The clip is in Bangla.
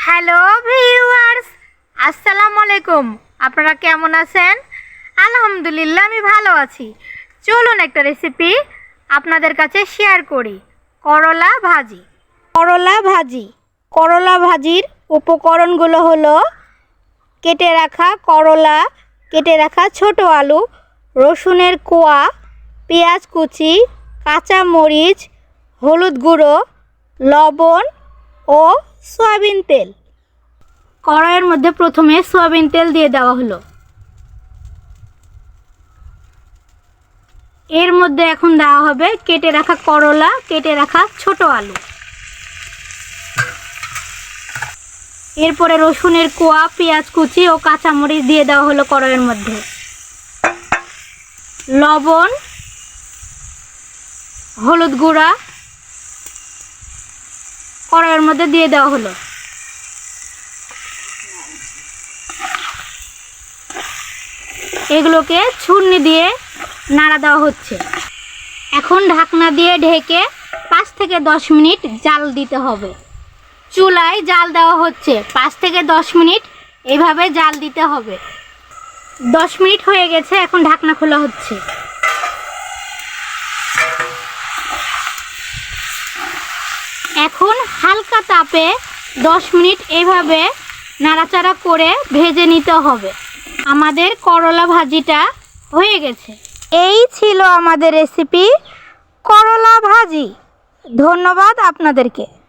হ্যালো ভিউয়ার্স আসসালামু আলাইকুম আপনারা কেমন আছেন আলহামদুলিল্লাহ আমি ভালো আছি চলুন একটা রেসিপি আপনাদের কাছে শেয়ার করি করলা ভাজি করলা ভাজি করলা ভাজির উপকরণগুলো হলো কেটে রাখা করলা, কেটে রাখা ছোট আলু, রসুনের কোয়া, পেঁয়াজ কুচি, কাঁচা মরিচ, হলুদ গুঁড়ো, লবণ ও সয়াবিন তেল। কড়াইয়ের মধ্যে প্রথমে সয়াবিন তেল দিয়ে দেওয়া হলো। এর মধ্যে এখন দেওয়া হবে কেটে রাখা করলা, কেটে রাখা ছোট আলু। এরপরে রসুনের কোয়া, পেঁয়াজ কুচি ও কাঁচামরিচ দিয়ে দেওয়া হলো কড়াইয়ের মধ্যে। লবণ, হলুদ গুঁড়া কড়াইয়ের মধ্যে দিয়ে দেওয়া হলো। এগুলোকে ছুর্নি দিয়ে নাড়া দেওয়া হচ্ছে। এখন ঢাকনা দিয়ে ঢেকে পাঁচ থেকে দশ মিনিট জাল দিতে হবে। চুলায় জাল দেওয়া হচ্ছে। পাঁচ থেকে দশ মিনিট এভাবে জাল দিতে হবে। দশ মিনিট হয়ে গেছে, এখন ঢাকনা খোলা হচ্ছে। এখন হালকা তাপে দশ মিনিট এভাবে নাড়াচাড়া করে ভেজে নিতে হবে। আমাদের করলা ভাজিটা হয়ে গেছে। এই ছিল আমাদের রেসিপি করলা ভাজি। ধন্যবাদ আপনাদেরকে।